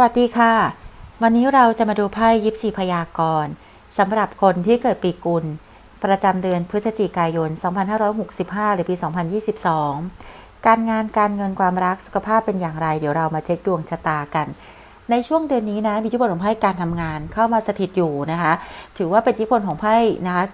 วัสดีค่ะ วันนี้เราจะมาดูไพ่ยิปซีพยากรณ์สำหรับคนที่เกิดปีกุล ประจำเดือนพฤศจิกายน 2565 หรือปี 2022 การงานการเงินความรักสุขภาพเป็นอย่างไร เดี๋ยวเรามาเช็คดวงชะตากัน ในช่วงเดือนนี้นะมีทิพลของไพ่การทำงานเข้ามาสถิตอยู่นะคะ ถือว่าเป็นทิพลของไพ่นะคะ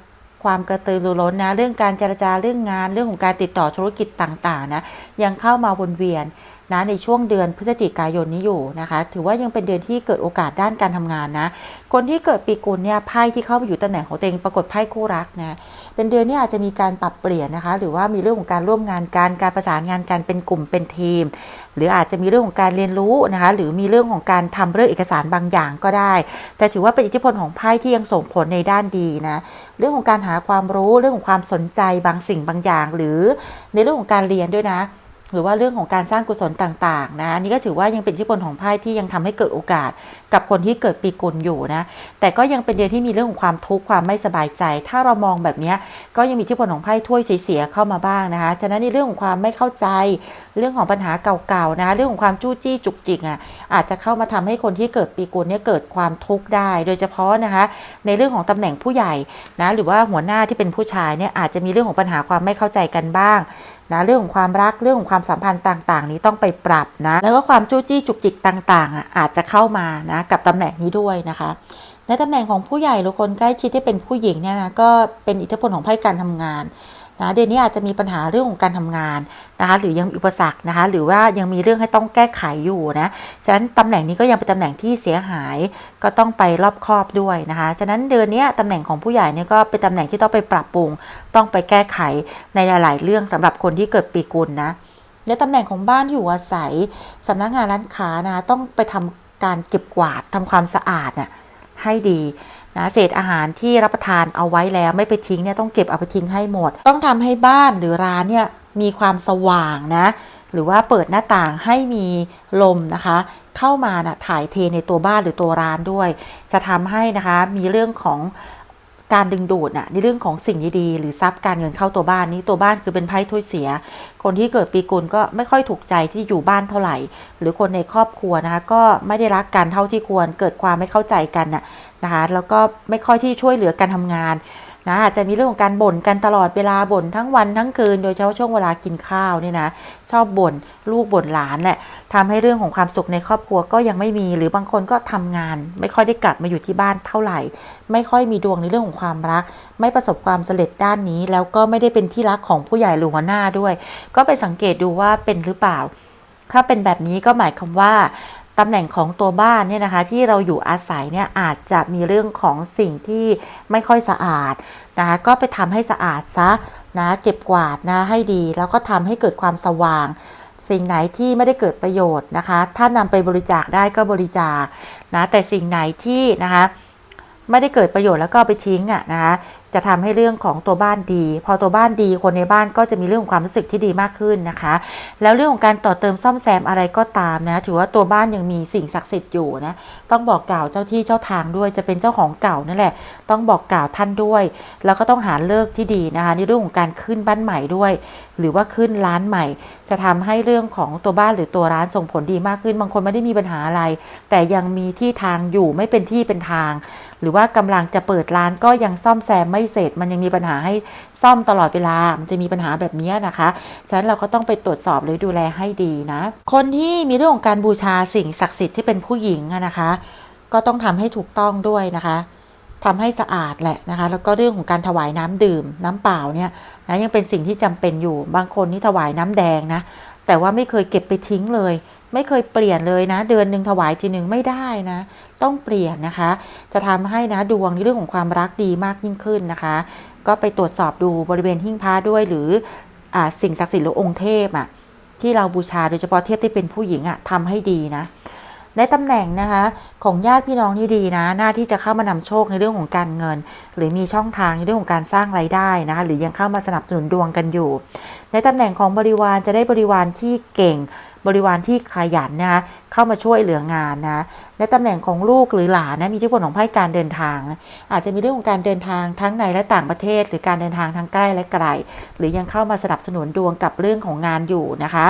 ความกระตือรือร้นนะ เรื่องการเจรจาเรื่องงานเรื่องของการติดต่อธุรกิจต่างๆนะยังเข้ามาวนเวียนนะในช่วงเดือนพฤศจิกายนนี้อยู่นะคะ ถือว่ายังเป็นเดือนที่เกิดโอกาสด้านการทำงานนะ คนที่เกิดปีกุลเนี่ยไพ่ที่เข้าไปอยู่ตำแหน่งของตัวเองปรากฏไพ่คู่รักนะเป็นเดือนที่อาจจะมีการปรับเปลี่ยนนะคะ หรือว่ามีเรื่องของการร่วมงานการการประสานงานกันเป็นกลุ่มเป็นทีม หรืออาจจะมีเรื่องของการเรียนรู้นะคะหรือมีเรื่องของการทำเรื่องเอกสารบางอย่างก็ได้ แต่ถือว่าเป็นอิทธิพลของไพ่ที่ยังส่งผลในด้านดีนะเรื่องของการหาความรู้เรื่องของความสนใจบางสิ่งบางอย่าง หรือในเรื่องของการเรียนด้วยนะ หรือว่าเรื่องของการสร้างกุศลต่างๆนะนี่ก็ถือว่ายังเป็นอิทธิพลของไพ่ที่ยังทำให้เกิดโอกาสกับคนที่เกิดปีกุลอยู่นะ แต่ก็ยังเป็นเดือนที่มีเรื่องของความทุกข์ความไม่สบายใจ ถ้าเรามองแบบนี้ก็ยังมีอิทธิพลของไพ่ถ้วยเสียเข้ามาบ้างนะคะฉะนั้นในเรื่องของความไม่เข้าใจ เรื่องของปัญหาเก่าๆนะเรื่องของความจู้จี้จุกจิกอะอาจจะเข้ามาทำให้คนที่เกิดปีกุลเนี่ยเกิดความทุกข์ได้ โดยเฉพาะนะคะในเรื่องของตำแหน่งผู้ใหญ่นะหรือว่าหัวหน้าที่เป็นผู้ชายเนี่ยอาจจะมีเรื่องของปัญหาความไม่เข้าใจกันบ้างนะเรื่องของความรักเรื่องของความสัมพันธ์ต่างๆ นี้ต้องไปปรับนะแล้วก็ความจู้จี้จุกจิกต่างๆอะอาจจะเข้ามานะกับตำแหน่งนี้ด้วยนะคะ ในตำแหน่งของผู้ใหญ่หรือคนใกล้ชิดที่เป็นผู้หญิงเนี่ยนะก็เป็นอิทธิพลของไพ่การทำงาน นะเดือนนี้อาจจะมีปัญหาเรื่องของการทำงานนะคะหรือยังอุปสรรคนะคะหรือว่ายังมีเรื่องให้ต้องแก้ไขอยู่นะฉะนั้นตำแหน่งนี้ก็ยังเป็นตำแหน่งที่เสียหายก็ต้องไปรอบครอบด้วยนะคะฉะนั้นเดือนนี้ตำแหน่งของผู้ใหญ่เนี่ยก็เป็นตำแหน่งที่ต้องไปปรับปรุง ต้องไปแก้ไขในหลาย ๆ เรื่องสำหรับคนที่เกิดปีกุลนะในตำแหน่งของบ้านอยู่อาศัยสำนักงานร้านค้านะต้องไปทำการเก็บกวาดทำความสะอาดน่ะให้ดี นะเศษอาหารที่รับประทานเอาไว้แล้วไม่ไปทิ้งเนี่ยต้องเก็บเอาไปทิ้งให้หมด ต้องทำให้บ้านหรือร้านเนี่ยมีความสว่างนะหรือว่าเปิดหน้าต่างให้มีลมนะคะ เข้ามานะถ่ายเทในตัวบ้านหรือตัวร้านด้วย จะทำให้นะคะมีเรื่องของการดึงดูดน่ะในเรื่องของสิ่งดีๆหรือทรัพย์การเงินเข้าตัวบ้านนี้ตัวบ้านคือเป็นไพ่ถ้วยเสีย คนที่เกิดปีกุลก็ไม่ค่อยถูกใจที่อยู่บ้านเท่าไหร่ หรือคนในครอบครัวนะคะก็ไม่ได้รักกันเท่าที่ควรเกิดความไม่เข้าใจกันน่ะ นะคะแล้วก็ไม่ค่อยที่ช่วยเหลือการทำงานนะอาจจะมีเรื่องของการบ่นกันตลอดเวลาบ่นทั้งวันทั้งคืน โดยเฉพาะช่วงเวลากินข้าวเนี่ยนะชอบบ่นลูกบ่นหลานแหละทำให้เรื่องของความสุขในครอบครัวก็ยังไม่มี หรือบางคนก็ทำงาน ไม่ค่อยได้กลับมาอยู่ที่บ้านเท่าไหร่ ไม่ค่อยมีดวงในเรื่องของความรัก ไม่ประสบความสำเร็จด้านนี้ แล้วก็ไม่ได้เป็นที่รักของผู้ใหญ่หรือหัวหน้าด้วย ก็ไปสังเกตดูว่าเป็นหรือเปล่า ถ้าเป็นแบบนี้ก็หมายความว่า ตำแหน่งของตัวบ้านเนี่ยนะคะที่เราอยู่อาศัยเนี่ยอาจจะมีเรื่องของสิ่งที่ไม่ค่อยสะอาดนะคะก็ไปทำให้สะอาดซะนะเก็บกวาดนะให้ดี แล้วก็ทำให้เกิดความสว่าง สิ่งไหนที่ไม่ได้เกิดประโยชน์นะคะ ถ้านำไปบริจาคได้ก็บริจาคนะแต่สิ่งไหนที่นะคะไม่ได้เกิดประโยชน์แล้วก็ไปทิ้งอะนะคะ จะทำให้เรื่องของตัวบ้านดี พอตัวบ้านดีคนในบ้านก็จะมีเรื่องของความรู้สึกที่ดีมากขึ้นนะคะ แล้วเรื่องของการต่อเติมซ่อมแซมอะไรก็ตามนะ ถือว่าตัวบ้านยังมีสิ่งศักดิ์สิทธิ์อยู่นะต้องบอกกล่าวเจ้าที่เจ้าทางด้วยจะเป็นเจ้าของเก่านั่นแหละ ต้องบอกกล่าวท่านด้วย แล้วก็ต้องหาเลิกที่ดีนะคะในเรื่องของการขึ้นบ้านใหม่ด้วย หรือว่าขึ้นร้านใหม่ จะทำให้เรื่องของตัวบ้านหรือตัวร้านส่งผลดีมากขึ้น บางคนไม่ได้มีปัญหาอะไร แต่ยังมีที่ทางอยู่ไม่เป็นที่เป็นทาง หรือว่ากำลังจะเปิดร้านก็ยังซ่อมแซมไม่เสร็จ มันยังมีปัญหาให้ซ่อมตลอดเวลา มันจะมีปัญหาแบบนี้นะคะ ฉะนั้นเราก็ต้องไปตรวจสอบหรือดูแลให้ดีนะ คนที่มีเรื่องของการบูชาสิ่งศักดิ์สิทธิ์ที่เป็นผู้หญิงนะคะ ก็ต้องทำให้ถูกต้องด้วยนะคะทำให้สะอาดแหละนะคะ แล้วก็เรื่องของการถวายน้ำดื่ม น้ำเปล่าเนี่ยนะยังเป็นสิ่งที่จำเป็นอยู่ บางคนนี่ถวายน้ำแดงนะ แต่ว่าไม่เคยเก็บไปทิ้งเลย ไม่เคยเปลี่ยนเลยนะ เดือนหนึ่งถวายทีหนึ่งไม่ได้นะ ต้องเปลี่ยนนะคะ จะทำให้นะดวงในเรื่องของความรักดีมากยิ่งขึ้นนะคะ ก็ไปตรวจสอบดูบริเวณหิ้งพระด้วยหรืออสิ่งศักดิ์สิทธิ์หรือองค์เทพอะที่เราบูชาโดยเฉพาะเทพที่เป็นผู้หญิงอะทำให้ดีนะในตำแหน่งนะคะของญาติพี่น้องนี่ดีนะ หน้าที่จะเข้ามานำโชคในเรื่องของการเงิน หรือมีช่องทางในเรื่องของการสร้างไรายได้นะคะหรือยังเข้ามาสนับสนุนดวงกันอยู่ ในตำแหน่งของบริวารจะได้บริวารที่เก่ง บริวารที่ขยันนะคะเข้ามาช่วยเหลืองานนะในตำแหน่งของลูกหรือหลานนะมีอิทธิพลของไพ่การเดินทางนะอาจจะมีเรื่องของการเดินทางทั้งในและต่างประเทศ หรือการเดินทางทั้งใกล้และไกล หรือยังเข้ามาสนับสนุนดวงกับเรื่องของงานอยู่นะคะ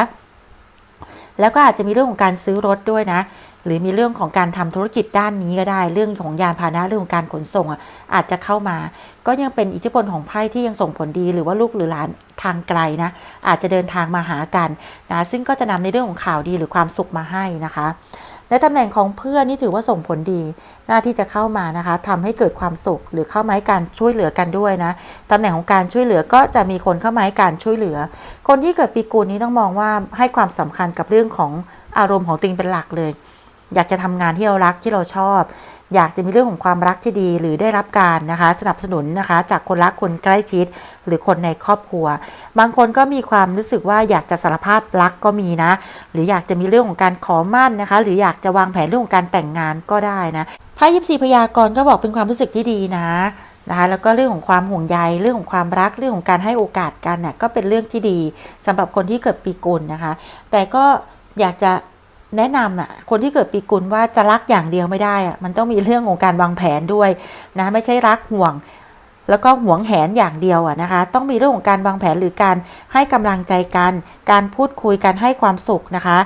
แล้วก็อาจจะมีเรื่องของการซื้อรถด้วยนะ หรือมีเรื่องของการทำธุรกิจด้านนี้ก็ได้ เรื่องของยานพาหนะเรื่องของการขนส่งอะอาจจะเข้ามา ก็ยังเป็นอิทธิพลของไพ่ที่ยังส่งผลดี หรือว่าลูกหรือหลานทางไกลนะ อาจจะเดินทางมาหากันนะซึ่งก็จะนำในเรื่องของข่าวดีหรือความสุขมาให้นะคะในตำแหน่งของเพื่อนนี่ถือว่าส่งผลดีหน้าที่จะเข้ามานะคะทำให้เกิดความสุขหรือเข้ามาให้การช่วยเหลือกันด้วยนะตำแหน่งของการช่วยเหลือก็จะมีคนเข้ามาให้การช่วยเหลือ คนที่เกิดปีกูลนี้ต้องมองว่าให้ความสำคัญกับเรื่องของอารมณ์ของตัวเองเป็นหลักเลย อยากจะทำงานที่เรารักที่เราชอบ อยากจะมีเรื่องของความรักที่ดี หรือได้รับการนะคะ สนับสนุนนะคะจากคนรักคนใกล้ชิด หรือคนในครอบครัว บางคนก็มีความรู้สึกว่าอยากจะสารภาพรักก็มีนะ หรืออยากจะมีเรื่องของการขอมั่นนะคะ หรืออยากจะวางแผนเรื่องของการแต่งงานก็ได้นะไพ่ยิปซีพยากรณ์ก็บอกเป็นความรู้สึกที่ดีนะนะคะแล้วก็เรื่องของความห่วงใยเรื่องของความรักเรื่องของการให้โอกาสกันน่ะก็เป็นเรื่องที่ดีสำหรับคนที่เกิดปีกุลนะคะ แต่ก็อยากจะ แนะนำอะคนที่เกิดปีกุลว่าจะรักอย่างเดียวไม่ได้อะมันต้องมีเรื่องของการวางแผนด้วยนะไม่ใช่รักห่วง แล้วก็หวงแหนอย่างเดียวอะนะคะ ต้องมีเรื่องของการวางแผนหรือการให้กำลังใจกัน การพูดคุยกันให้ความสุขนะคะ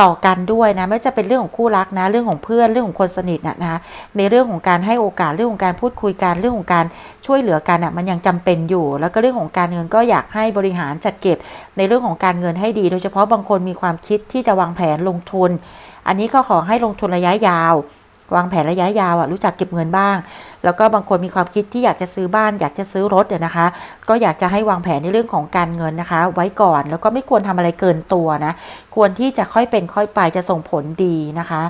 ต่อกันด้วยนะไม่ว่าจะเป็นเรื่องของคู่รักนะ เรื่องของเพื่อนเรื่องของคนสนิทนะนะคะในเรื่องของการให้โอกาสเรื่องของการพูดคุยกันเรื่องของการช่วยเหลือกันอะมันยังจำเป็นอยู่ แล้วก็เรื่องของการเงินก็อยากให้บริหารจัดเก็บ ในเรื่องของการเงินให้ดี โดยเฉพาะบางคนมีความคิดที่จะวางแผนลงทุน อันนี้ก็ขอให้ลงทุนระยะยาว วางแผนระยะยาวอะรู้จักเก็บเงินบ้าง แล้วก็บางคนมีความคิดที่อยากจะซื้อบ้าน อยากจะซื้อรถเนี่ยนะคะ ก็อยากจะให้วางแผนในเรื่องของการเงินนะคะ ไว้ก่อนแล้วก็ไม่ควรทำอะไรเกินตัวนะควรที่จะค่อยเป็นค่อยไปจะส่งผลดีนะคะ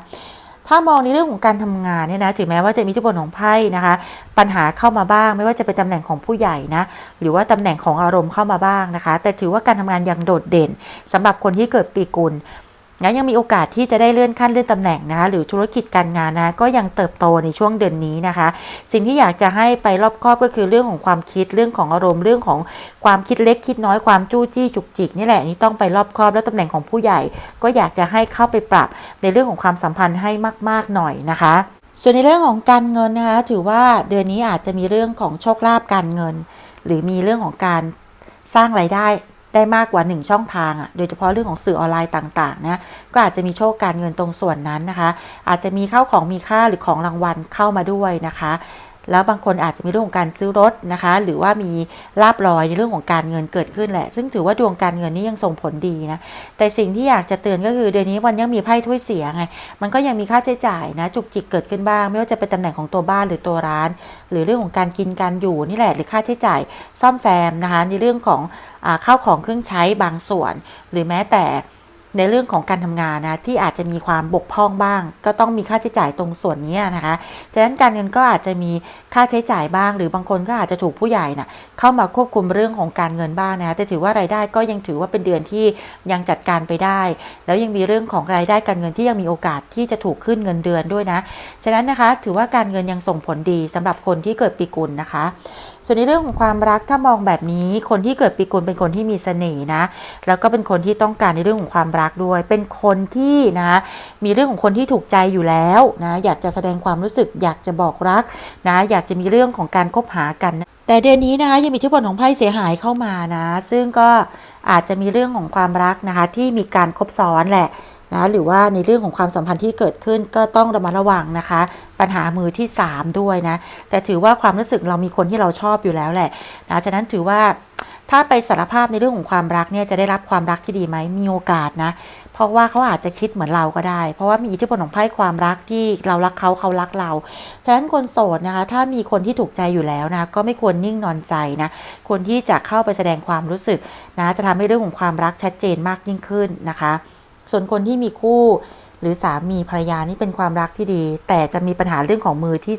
ถ้ามองในเรื่องของการทำงานเนี่ยนะถึงแม้ว่าจะมีอิทธิพลของไพ่นะคะ ปัญหาเข้ามาบ้าง ไม่ว่าจะเป็นตำแหน่งของผู้ใหญ่นะหรือว่าตำแหน่งของอารมณ์เข้ามาบ้างนะคะ แต่ถือว่าการทำงานยังโดดเด่นสำหรับคนที่เกิดปีกุล นะยังมีโอกาสที่จะได้เลื่อนขั้นเลื่อนตำแหน่งนะคะหรือธุรกิจการงานนะก็ยังเติบโตในช่วงเดือนนี้นะคะ สิ่งที่อยากจะให้ไปรอบครอบก็คือเรื่องของความคิดเรื่องของอารมณ์เรื่องของความคิดเล็กคิดน้อยความจู้จี้จุกจิกนี่แหละนี่ต้องไปรอบครอบแล้วตำแหน่งของผู้ใหญ่ ก็อยากจะให้เข้าไปปรับในเรื่องของความสัมพันธ์ให้มาก ๆหน่อยนะคะส่วนในเรื่องของการเงินนะคะถือว่าเดือนนี้อาจจะมีเรื่องของโชคลาภการเงิน หรือมีเรื่องของการสร้างไรายได้ ได้มากกว่า 1 ช่องทางอะ่ะโดยเฉพาะเรื่องของสื่อออนไลน์ต่างๆนะก็อาจจะมีโชคการเงินตรงส่วนนั้นนะคะ อาจจะมีเข้าของมีค่าหรือของรางวัลเข้ามาด้วยนะคะ แล้วบางคนอาจจะมีเรื่องของการซื้อรถนะคะ หรือว่ามีลาบลอยในเรื่องของการเงินเกิดขึ้นแหละ ซึ่งถือว่าดวงการเงินนี่ยังส่งผลดีนะ แต่สิ่งที่อยากจะเตือนก็คือเดือนนี้มันยังมีไพ่ถ้วยเสียไง มันก็ยังมีค่าใช้จ่ายนะ จุกจิกเกิดขึ้นบ้าง ไม่ว่าจะเป็นตำแหน่งของตัวบ้านหรือตัวร้าน หรือเรื่องของการกินการอยู่นี่แหละ หรือค่าใช้จ่ายซ่อมแซมนะคะในเรื่องของอข้าวของเครื่องใช้บางส่วน หรือแม้แต่ ในเรื่องของการทำงานนะที่อาจจะมีความบกพร่องบ้าง ก็ต้องมีค่าใช้จ่ายตรงส่วนนี้นะคะฉะนั้นการเงินก็อาจจะมีค่าใช้จ่ายบ้าง หรือบางคนก็อาจจะถูกผู้ใหญ่นะเข้ามาควบคุมเรื่องของการเงินบ้างนะคะแต่ถือว่ารายได้ก็ยังถือว่าเป็นเดือนที่ยังจัดการไปได้ แล้วยังมีเรื่องของรายได้การเงินที่ยังมีโอกาสที่จะถูกขึ้นเงินเดือนด้วยนะ ฉะนั้นนะคะถือว่าการเงินยังส่งผลดีสำหรับคนที่เกิดปีกุลนะคะ ส่วนในเรื่องของความรักถ้ามองแบบนี้คนที่เกิดปีกุลเป็นคนที่มีเสน่ห์นะ แล้วก็เป็นคนที่ต้องการในเรื่องของความรักด้วย เป็นคนที่นะมีเรื่องของคนที่ถูกใจอยู่แล้วนะอยากจะแสดงความรู้สึก อยากจะบอกรักนะอยากจะมีเรื่องของการคบหากัน แต่เดือนนี้นะคะยังมีทธิพลของไพ่เสียหายเข้ามานะ ซึ่งก็อาจจะมีเรื่องของความรักนะคะที่มีการคบซ้อนแหละนะหรือว่าในเรื่องของความสัมพันธ์ที่เกิดขึ้นก็ต้องระมัดระวังนะคะ ปัญหามือที่ 3 ด้วยนะ แต่ถือว่าความรู้สึกเรามีคนที่เราชอบอยู่แล้วแหละนะฉะนั้นถือว่าถ้าไปสารภาพในเรื่องของความรักเนี่ยจะได้รับความรักที่ดีไหมมีโอกาสนะ เพราะว่าเขาอาจจะคิดเหมือนเราก็ได้ เพราะว่ามีอิทธิพลของไพ่ความรักที่เรารักเขาเขารักเรา ฉะนั้นคนโสดนะคะ ถ้ามีคนที่ถูกใจอยู่แล้วนะก็ไม่ควรนิ่งนอนใจนะควรที่จะเข้าไปแสดงความรู้สึกนะจะทำให้เรื่องของความรักชัดเจนมากยิ่งขึ้นนะคะ ส่วนคนที่มีคู่ หรือสามีภรรยานี่เป็นความรักที่ดี แต่จะมีปัญหาเรื่องของมือที่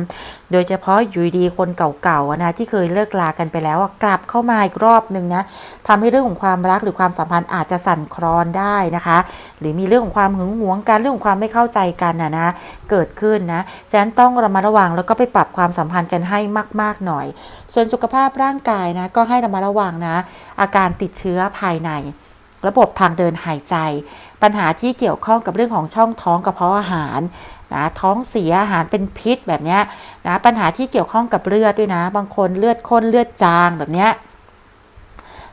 3 โดยเฉพาะอยู่ดีคนเก่าๆนะที่เคยเลิกลากันไปแล้วกลับเข้ามาอีกรอบหนึ่งนะทำให้เรื่องของความรักหรือความสัมพันธ์อาจจะสั่นคลอนได้นะคะ หรือมีเรื่องของความหึงหวงกันเรื่องของความไม่เข้าใจกันนะนะเกิดขึ้นนะฉะนั้นต้องระมัดระวังแล้วก็ไปปรับความสัมพันธ์กันให้มาก ๆหน่อย ส่วนสุขภาพร่างกายนะก็ให้ระมัดระวังนะ อาการติดเชื้อภายใน ระบบทางเดินหายใจ ปัญหาที่เกี่ยวข้องกับเรื่องของช่องท้องกระเพาะอาหารนะท้องเสียอาหารเป็นพิษแบบนี้นะปัญหาที่เกี่ยวข้องกับเลือดด้วยนะ บางคนเลือดข้นเลือดจางแบบนี้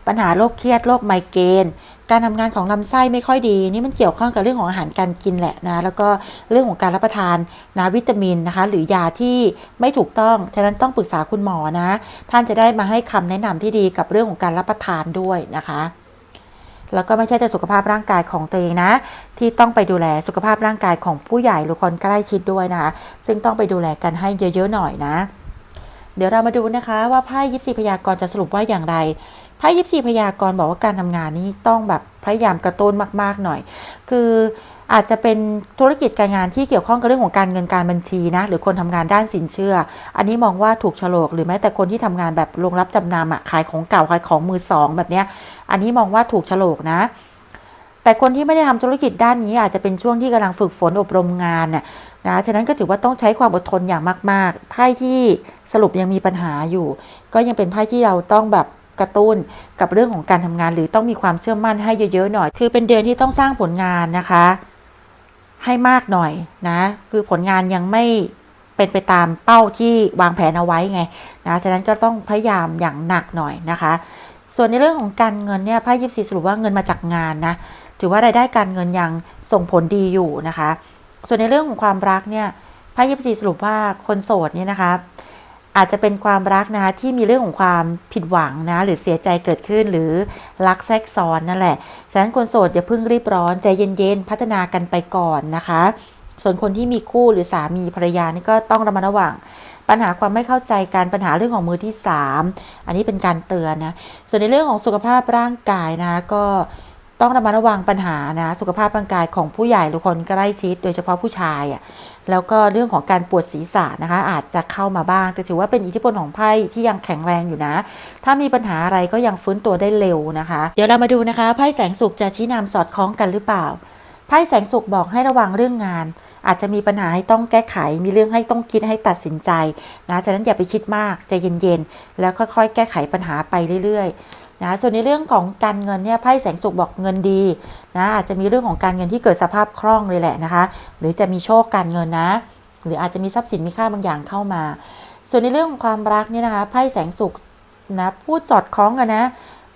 ปัญหาโรคเครียดโรคไมเกรนการทำงานของลำไส้ไม่ค่อยดี นี่มันเกี่ยวข้องกับเรื่องของอาหารการกินแหละนะแล้วก็เรื่องของการรับประทานนะวิตามินนะคะ หรือยาที่ไม่ถูกต้องฉะนั้นต้องปรึกษาคุณหมอนะ ท่านจะได้มาให้คำแนะนำที่ดีกับเรื่องของการรับประทานด้วยนะคะ แล้วก็ไม่ใช่แต่สุขภาพร่างกายของตัวเองนะ ที่ต้องไปดูแลสุขภาพร่างกายของผู้ใหญ่หรือคนใกล้ชิดด้วยนะคะ ซึ่งต้องไปดูแลกันให้เยอะๆหน่อยนะ เดี๋ยวเรามาดูนะคะว่าไพ่ยิปซีพยากรณ์จะสรุปว่าอย่างไรไพ่ยิปซีพยากรณ์บอกว่าการทำงานนี้ต้องแบบพยายามกระตุ้นมาก ๆหน่อย คือ อาจจะเป็นธุรกิจการงานที่เกี่ยวข้องกับเรื่องของการเงินการบัญชีนะหรือคนทำงานด้านสินเชื่อ อันนี้มองว่าถูกฉลกหรือแม้แต่คนที่ทำงานแบบโรงรับจำนำอะขายของเก่าขายของมือสองแบบเนี้ยอันนี้มองว่าถูกฉลกนะ แต่คนที่ไม่ได้ทำธุรกิจด้านนี้อาจจะเป็นช่วงที่กำลังฝึกฝนอบรมงานน่ะนะฉะนั้นก็ถือว่าต้องใช้ความอดทนอย่างมาก ๆ ไพ่ที่สรุปยังมีปัญหาอยู่ ก็ยังเป็นไพ่ที่เราต้องแบบกระตุ้นกับเรื่องของการทำงาน หรือต้องมีความเชื่อมั่นให้เยอะ ๆ หน่อย คือเป็นเดือนที่ต้องสร้างผลงานนะคะ ให้มากหน่อยนะ คือผลงานยังไม่เป็นไปตามเป้าที่วางแผนเอาไว้ไงนะฉะนั้นก็ต้องพยายามอย่างหนักหน่อยนะคะ ส่วนในเรื่องของการเงินเนี่ยไพ่ยิปซีสรุปว่าเงินมาจากงานนะถือว่ารายได้การเงินยังส่งผลดีอยู่นะคะ ส่วนในเรื่องของความรักเนี่ยไพ่ยิปซีสรุปว่าคนโสดเนี่ยนะคะ อาจจะเป็นความรักนะคะที่มีเรื่องของความผิดหวังนะหรือเสียใจเกิดขึ้นหรือรักแทรกซ้อนนั่นแหละ ฉะนั้นคนโสดอย่าเพิ่งรีบร้อนใจเย็นๆ พัฒนากันไปก่อนนะคะ ส่วนคนที่มีคู่หรือสามีภรรยานี่ก็ต้องระมัดระวัง ปัญหาความไม่เข้าใจการปัญหาเรื่องของมือที่ 3 อันนี้เป็นการเตือนนะส่วนในเรื่องของสุขภาพร่างกายนะก็ต้องระมัดระวังปัญหานะสุขภาพร่างกายของผู้ใหญ่หรือคนใกล้ชิด โดยเฉพาะผู้ชายอะ่ะ แล้วก็เรื่องของการปวดศีรษะนะคะ อาจจะเข้ามาบ้าง แต่ถือว่าเป็นอิทธิพลของไพ่ที่ยังแข็งแรงอยู่นะ ถ้ามีปัญหาอะไรก็ยังฟื้นตัวได้เร็วนะคะ เดี๋ยวเรามาดูนะคะไพ่แสงสุขจะชี้นำสอดคล้องกันหรือเปล่าไพ่แสงสุขบอกให้ระวังเรื่องงาน อาจจะมีปัญหาให้ต้องแก้ไข มีเรื่องให้ต้องคิดให้ตัดสินใจนะฉะนั้นอย่าไปคิดมากใจเย็นๆแล้วค่อยๆ แก้ไขปัญหาไปเรื่อยๆ นะส่วนในเรื่องของการเงินเนี่ยไพ่แสงสุขบอกเงินดีนะอาจจะมีเรื่องของการเงินที่เกิดสภาพคล่องเลยแหละนะคะ หรือจะมีโชคการเงินนะ หรืออาจจะมีทรัพย์สินมีค่าบางอย่างเข้ามา ส่วนในเรื่องของความรักเนี่ยนะคะไพ่แสงสุขนะพูดสอดคล้องกันนะ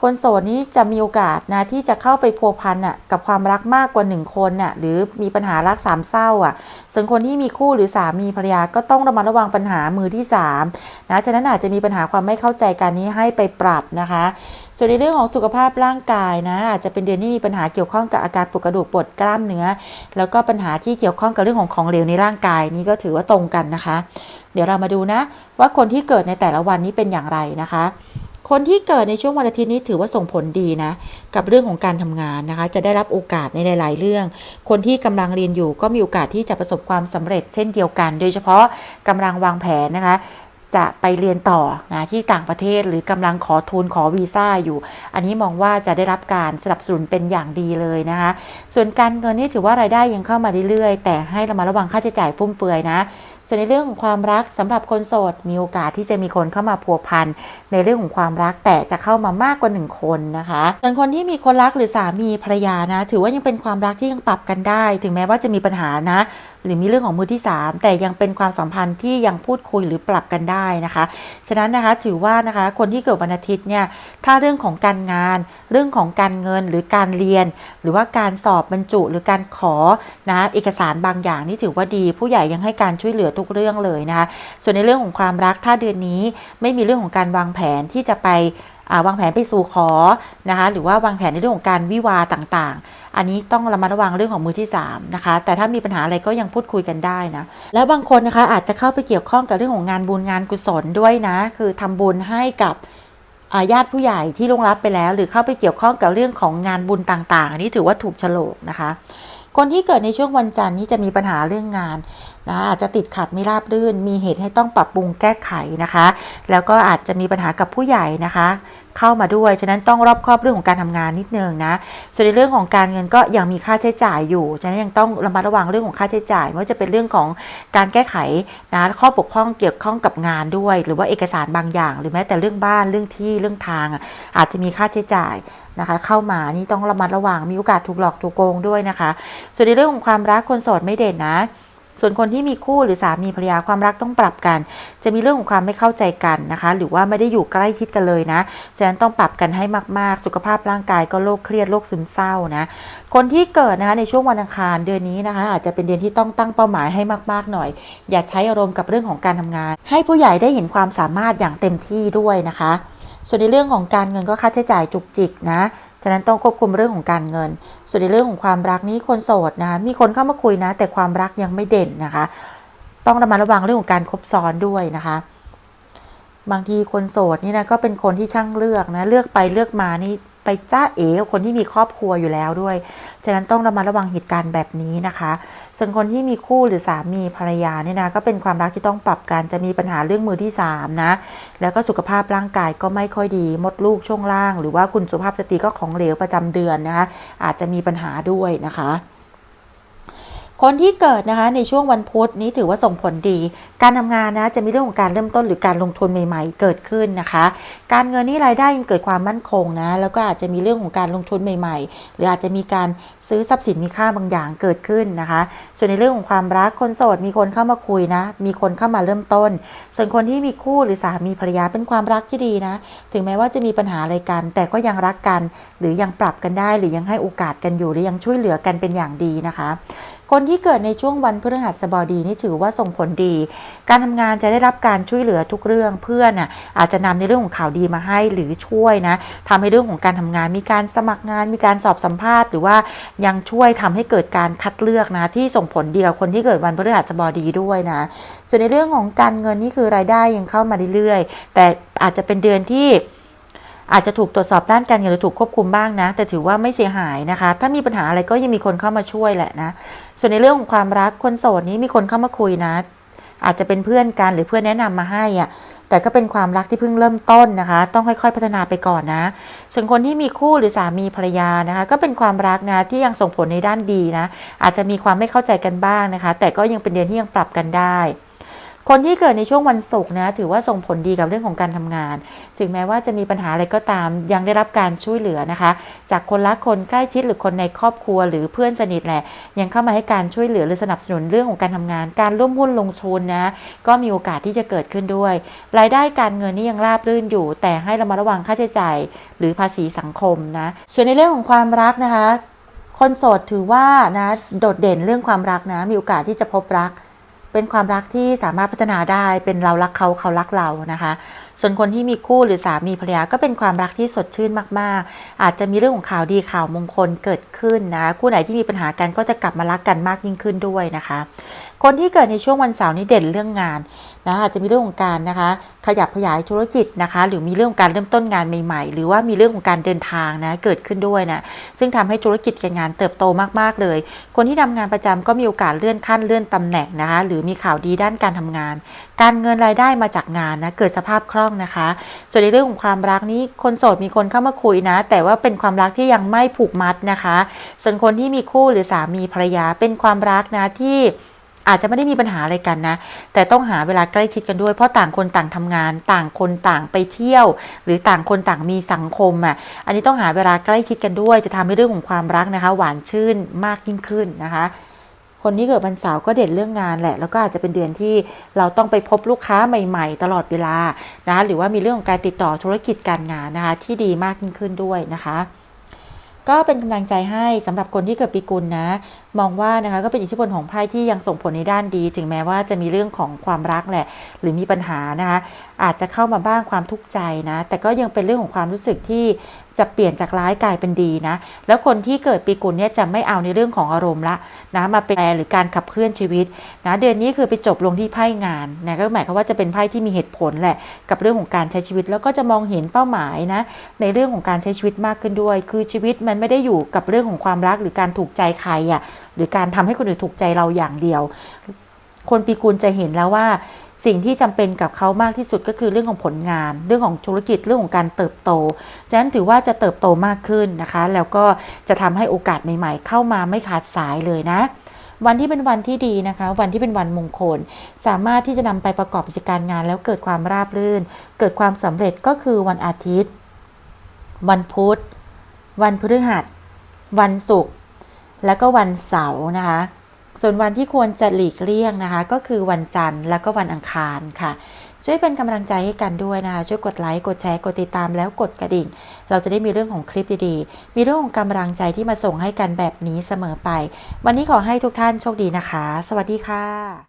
คนโสดนี้จะมีโอกาสนะที่จะเข้าไปพัวพันอะกับความรักมากกว่าหนึ่งคนน่ะหรือมีปัญหารักสามเศร้าอะส่วนคนที่มีคู่หรือสามีภรรยาก็ต้องระมัดระวังปัญหามือที่3นะฉะนั้นอาจจะมีปัญหาความไม่เข้าใจกันนี้ให้ไปปรับนะคะ ส่วนในเรื่องของสุขภาพร่างกายนะอาจจะเป็นเดือนที่มีปัญหาเกี่ยวข้องกับอาการปวดกระดูกปวดกล้ามเนื้อ แล้วก็ปัญหาที่เกี่ยวข้องกับเรื่องของของเหลวในร่างกายนี่ก็ถือว่าตรงกันนะคะ เดี๋ยวเรามาดูนะว่าคนที่เกิดในแต่ละวันนี้เป็นอย่างไรนะคะ คนที่เกิดในช่วงวันอาทิตย์นี้ถือว่าส่งผลดีนะ กับเรื่องของการทำงานนะคะ จะได้รับโอกาสในหลาย ๆ เรื่อง คนที่กำลังเรียนอยู่ก็มีโอกาสที่จะประสบความสำเร็จเช่นเดียวกัน โดยเฉพาะกำลังวางแผนนะคะจะไปเรียนต่อนะที่ต่างประเทศหรือกำลังขอทุนขอวีซ่าอยู่ อันนี้มองว่าจะได้รับการสนับสนุนเป็นอย่างดีเลยนะคะ ส่วนการเงินนี่ถือว่ารายได้ยังเข้ามาเรื่อยๆ แต่ให้ระมัดระวังค่าใช้จ่ายฟุ่มเฟือยนะ ส่วนในเรื่องของความรักสำหรับคนโสด มีโอกาสที่จะมีคนเข้ามาพัวพันในเรื่องของความรักแต่จะเข้ามามากกว่าหนึ่งคนนะคะส่วนคนที่มีคนรักหรือสามีภรรยานะ ถือว่ายังเป็นความรักที่ยังปรับกันได้ ถึงแม้ว่าจะมีปัญหานะหรือมีเรื่องของมือที่ 3 แต่ยังเป็นความสัมพันธ์ที่ยังพูดคุยหรือปรับกันได้นะคะ ฉะนั้นนะคะถือว่านะคะคนที่เกิดวันอาทิตย์เนี่ยถ้าเรื่องของการงาน เรื่องของการเงินหรือการเรียน หรือว่าการสอบบรรจุหรือการขอนะเอกสารบางอย่างนี่ถือว่าดี ผู้ใหญ่ยังให้การช่วยเหลือทุกเรื่องเลยนะคะส่วนในเรื่องของความรักถ้าเดือนนี้ไม่มีเรื่องของการวางแผนที่จะไปวางแผนไปสู่ขอนะคะหรือว่าวางแผนในเรื่องของการวิวาต่างๆ อันนี้ต้องระมัดระวังเรื่องของมือที่3นะคะ แต่ถ้ามีปัญหาอะไรก็ยังพูดคุยกันได้นะ แล้วบางคนนะคะอาจจะเข้าไปเกี่ยวข้องกับเรื่องของงานบุญงานกุศลด้วยนะ คือทำบุญให้กับญาติผู้ใหญ่ที่ล่วงลับไปแล้ว หรือเข้าไปเกี่ยวข้องกับเรื่องของงานบุญต่างๆ อันนี้ถือว่าถูกโฉลกนะคะ คนที่เกิดในช่วงวันจันทร์นี้จะมีปัญหาเรื่องงานนะอาจจะติดขัดไม่ราบรื่น มีเหตุให้ต้องปรับปรุงแก้ไขนะคะ แล้วก็อาจจะมีปัญหากับผู้ใหญ่นะคะ เข้ามาด้วย ฉะนั้นต้องรอบคอบเรื่องของการทำงานนิดนึงนะ ส่วนในเรื่องของการเงินก็ยังมีค่าใช้จ่ายอยู่ ฉะนั้นยังต้องระมัดระวังเรื่องของค่าใช้จ่ายไม่ว่าจะเป็นเรื่องของการแก้ไขนะข้อบกพร่องเกี่ยวข้องกับงานด้วย หรือว่าเอกสารบางอย่าง หรือแม้แต่เรื่องบ้านเรื่องที่เรื่องทางอาจจะมีค่าใช้จ่าย นะคะ เข้ามานี่ต้องระมัดระวังมีโอกาสถูกหลอกถูกโกงด้วยนะคะ ส่วนในเรื่องของความรักคนโสดไม่เด่นนะส่วนคนที่มีคู่หรือสามีภรรยาความรักต้องปรับกัน จะมีเรื่องของความไม่เข้าใจกันนะคะ หรือว่าไม่ได้อยู่ใกล้ชิดกันเลยนะ ฉะนั้นต้องปรับกันให้มาก ๆ สุขภาพร่างกายก็โรคเครียดโรคซึมเศร้านะ คนที่เกิดนะคะในช่วงวันอังคารเดือนนี้นะคะ อาจจะเป็นเดือนที่ต้องตั้งเป้าหมายให้มาก ๆ หน่อย อย่าใช้อารมณ์กับเรื่องของการทำงาน ให้ผู้ใหญ่ได้เห็นความสามารถอย่างเต็มที่ด้วยนะคะ ส่วนในเรื่องของการเงินก็ค่าใช้จ่ายจุกจิกนะฉะนั้นต้องควบคุมเรื่องของการเงิน ส่วนในเรื่องของความรักนี้คนโสดนะมีคนเข้ามาคุยนะ แต่ความรักยังไม่เด่นนะคะ ต้องระมัดระวังเรื่องของการคบซ้อนด้วยนะคะ บางทีคนโสดนี่นะก็เป็นคนที่ช่างเลือกนะเลือกไปเลือกมานี่ ไปจ้าเอ๋กับคนที่มีครอบครัวอยู่แล้วด้วย ฉะนั้นต้องระมัดระวังเหตุการณ์แบบนี้นะคะ ส่วนคนที่มีคู่หรือสามีภรรยาเนี่ยนะก็เป็นความรักที่ต้องปรับกันจะมีปัญหาเรื่องมือที่สามนะแล้วก็สุขภาพร่างกายก็ไม่ค่อยดีมดลูกช่วงล่าง หรือว่าคุณสุภาพสตรีก็ของเหลวประจำเดือนนะคะอาจจะมีปัญหาด้วยนะคะ คนที่เกิดนะคะในช่วงวันพุธนี้ถือว่าส่งผลดี การทำงานนะจะมีเรื่องของการเริ่มต้นหรือการลงทุนใหม่ ๆ เกิดขึ้นนะคะ การเงินนี่รายได้ยังเกิดความมั่นคงนะแล้วก็อาจจะมีเรื่องของการลงทุนใหม่ ๆ หรืออาจจะมีการซื้อทรัพย์สินมีค่าบางอย่างเกิดขึ้นนะคะ ส่วนในเรื่องของความรักคนโสดมีคนเข้ามาคุยนะ มีคนเข้ามาเริ่มต้น ส่วนคนที่มีคู่หรือสามีภรรยาเป็นความรักที่ดีนะ ถึงแม้ว่าจะมีปัญหาอะไรกัน แต่ก็ยังรักกัน หรือยังปรับกันได้ หรือยังให้โอกาสกันอยู่หรือยังช่วยเหลือกันเป็นอย่างดีนะคะ คนที่เกิดในช่วงวันพฤหัสบดีนี่ถือว่าส่งผลดี การทำงานจะได้รับการช่วยเหลือทุกเรื่องเพื่อนน่ะอาจจะนำในเรื่องของข่าวดีมาให้หรือช่วยนะทำให้เรื่องของการทำงานมีการสมัครงาน มีการสอบสัมภาษณ์ หรือว่ายังช่วยทำให้เกิดการคัดเลือกนะที่ส่งผลดีกับคนที่เกิดวันพฤหัสบดีด้วยนะ ส่วนในเรื่องของการเงินนี่คือรายได้ยังเข้ามาเรื่อยๆแต่อาจจะเป็นเดือนที่ อาจจะถูกตรวจสอบด้านการเงินหรือถูกควบคุมบ้างนะ แต่ถือว่าไม่เสียหายนะคะ ถ้ามีปัญหาอะไรก็ยังมีคนเข้ามาช่วยแหละนะ ส่วนในเรื่องของความรักคนโสดนี้มีคนเข้ามาคุยนะ อาจจะเป็นเพื่อนกันหรือเพื่อนแนะนำมาให้อะแต่ก็เป็นความรักที่เพิ่งเริ่มต้นนะคะ ต้องค่อย ๆ พัฒนาไปก่อนนะ ส่วนคนที่มีคู่หรือสามีภรรยานะคะ ก็เป็นความรักนะที่ยังส่งผลในด้านดีนะ อาจจะมีความไม่เข้าใจกันบ้างนะคะ แต่ก็ยังเป็นเดือนที่ยังปรับกันได้ คนที่เกิดในช่วงวันศุกร์นะถือว่าส่งผลดีกับเรื่องของการทำงาน ถึงแม้ว่าจะมีปัญหาอะไรก็ตาม ยังได้รับการช่วยเหลือนะคะ จากคนรักคนใกล้ชิดหรือคนในครอบครัวหรือเพื่อนสนิทแหละ ยังเข้ามาให้การช่วยเหลือหรือสนับสนุนเรื่องของการทำงาน การร่วมหุ้นลงทุนนะก็มีโอกาสที่จะเกิดขึ้นด้วย รายได้การเงินนี่ยังราบรื่นอยู่ แต่ให้ระมัดระวังค่าใช้จ่ายหรือภาษีสังคมนะส่วนในเรื่องของความรักนะคะ คนโสดถือว่านะโดดเด่นเรื่องความรักนะมีโอกาสที่จะพบรัก เป็นความรักที่สามารถพัฒนาได้เป็นเรารักเขาเขารักเรานะคะ ส่วนคนที่มีคู่หรือสามีภรรยาก็เป็นความรักที่สดชื่นมาก ๆ อาจจะมีเรื่องของข่าวดีข่าวมงคลเกิดขึ้นนะคู่ไหนที่มีปัญหากันก็จะกลับมารักกันมากยิ่งขึ้นด้วยนะคะ คนที่เกิดในช่วงวันเสาร์นี้เด่นเรื่องงาน นะอาจจะมีเรื่องของการนะคะ ขยับขยายธุรกิจนะคะ หรือมีเรื่องของการเริ่มต้นงานใหม่ๆ หรือว่ามีเรื่องของการเดินทางนะเกิดขึ้นด้วยนะซึ่งทำให้ธุรกิจการงานเติบโตมากๆเลย คนที่ทำงานประจำก็มีโอกาสเลื่อนขั้นเลื่อนตำแหน่งนะคะ หรือมีข่าวดีด้านการทำงาน การเงินรายได้มาจากงานนะเกิดสภาพคล่องนะคะ ส่วนในเรื่องของความรักนี้คนโสดมีคนเข้ามาคุยนะ แต่ว่าเป็นความรักที่ยังไม่ผูกมัดนะคะ ส่วนคนที่มีคู่หรือสามีภรรยาเป็นความรักนะที่ อาจจะไม่ได้มีปัญหาอะไรกันนะ แต่ต้องหาเวลาใกล้ชิดกันด้วย เพราะต่างคนต่างทำงาน ต่างคนต่างไปเที่ยว หรือต่างคนต่างมีสังคมอะ อันนี้ต้องหาเวลาใกล้ชิดกันด้วย จะทำให้เรื่องของความรักนะคะ หวานชื่นมากยิ่งขึ้นนะคะคนที่เกิดวันเสาร์ก็เด่นเรื่องงานแหละ แล้วก็อาจจะเป็นเดือนที่เราต้องไปพบลูกค้าใหม่ ๆ ตลอดเวลานะคะหรือว่ามีเรื่องของการติดต่อธุรกิจการงานนะคะที่ดีมากยิ่งขึ้นด้วยนะคะ ก็เป็นกำลังใจให้สำหรับคนที่เกิดปีกุลนะมองว่านะคะก็เป็นอิทธิพลของไพ่ที่ยังส่งผลในด้านดี ถึงแม้ว่าจะมีเรื่องของความรักแหละ หรือมีปัญหานะคะอาจจะเข้ามาบ้างความทุกข์ใจนะ แต่ก็ยังเป็นเรื่องของความรู้สึกที่จะเปลี่ยนจากร้ายกลายเป็นดีนะ แล้วคนที่เกิดปีกุลเนี่ยจะไม่เอาในเรื่องของอารมณ์ละนะมาเป็นแปลหรือการขับเคลื่อนชีวิตนะเดือนนี้คือไปจบลงที่ไพ่งานนะก็หมายความว่าจะเป็นไพ่ที่มีเหตุผลแหละกับเรื่องของการใช้ชีวิต แล้วก็จะมองเห็นเป้าหมายนะในเรื่องของการใช้ชีวิตมากขึ้นด้วย คือชีวิตมันไม่ได้อยู่กับเรื่องของความรักหรือการถูกใจใครอะ่ะ หรือการทำให้คนอื่นถูกใจเราอย่างเดียว คนปีกุลจะเห็นแล้วว่าสิ่งที่จำเป็นกับเขามากที่สุดก็คือเรื่องของผลงาน เรื่องของธุรกิจเรื่องของการเติบโต ฉะนั้นถือว่าจะเติบโตมากขึ้นนะคะ แล้วก็จะทำให้โอกาสใหม่ ๆ เข้ามาไม่ขาดสายเลยนะ วันที่เป็นวันที่ดีนะคะ วันที่เป็นวันมงคล สามารถที่จะนำไปประกอบกิจการงาน แล้วเกิดความราบรื่น เกิดความสำเร็จก็คือวันอาทิตย์ วันพุธ วันพฤหัส วันศุกร์ แล้วก็วันเสาร์นะคะ ส่วนวันที่ควรจะหลีกเลี่ยงนะคะ ก็คือวันจันทร์และก็วันอังคารค่ะ ช่วยเป็นกำลังใจให้กันด้วยนะคะ ช่วยกดไลค์ กดแชร์ กดติดตามแล้วกดกระดิ่ง เราจะได้มีเรื่องของคลิปดีๆ มีเรื่องของกำลังใจที่มาส่งให้กันแบบนี้เสมอไป วันนี้ขอให้ทุกท่านโชคดีนะคะ สวัสดีค่ะ